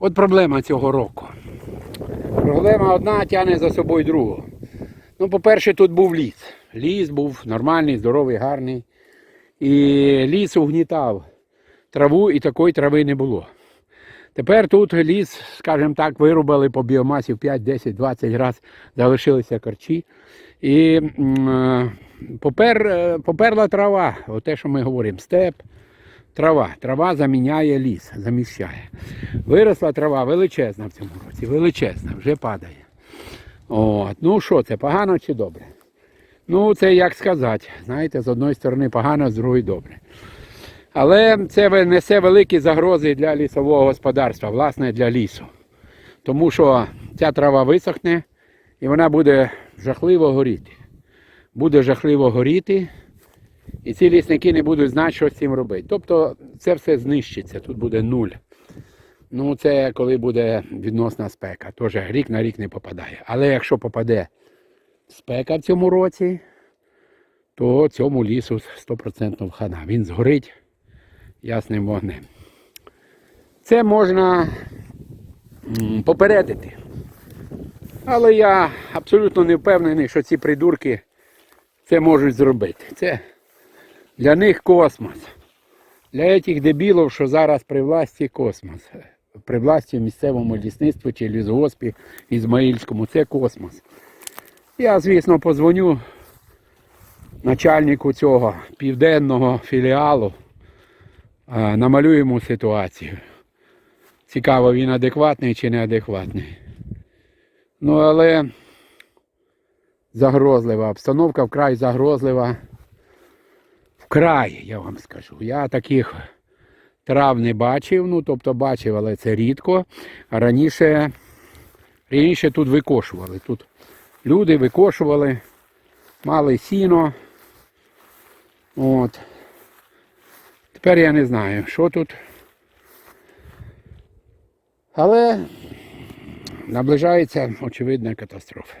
От проблема цього року. Проблема одна тягне за собою другу. Ну, по-перше, тут був ліс. Ліс був нормальний, здоровий, гарний. І ліс угнітав траву, і такої трави не було. Тепер тут ліс, скажімо так, вирубали по біомасі в 5, 10, 20 разів, залишилися корчі. І е, попер, е, поперла трава, те, що ми говоримо, степ, трава. Трава заміняє ліс, заміщає. Виросла трава величезна в цьому році, величезна, вже падає. От. Ну що це, погано чи добре? Ну, це як сказати. Знаєте, з одної сторони погано, з другої добре. Але це несе великі загрози для лісового господарства, власне, для лісу. Тому що ця трава висохне і вона буде жахливо горіти. Буде жахливо горіти, і ці лісники не будуть знати, що з цим робити. Тобто це все знищиться, тут буде нуль. Ну, це коли буде відносна спека. Тож рік на рік не попадає. Але якщо попаде спека в цьому році, то цьому лісу 100% хана. Він згорить ясним вогнем. Це можна попередити. Але я абсолютно не впевнений, що ці придурки це можуть зробити. Це для них космос. Для цих дебілів, що зараз при власті космос. При власті в місцевому лісництві чи лісгоспі Ізмаїльському, це космос. Я, звісно, позвоню начальнику цього південного філіалу, йому ситуацію. Цікаво, він адекватний чи неадекватний. Ну, але загрозлива. Обстановка вкрай загрозлива. Вкрай, я вам скажу. Я таких трав не бачив, ну тобто бачив, але це рідко. Раніше, раніше тут викошували. Тут люди викошували, мали сіно. От. Тепер я не знаю, що тут. Але наближається очевидна катастрофа.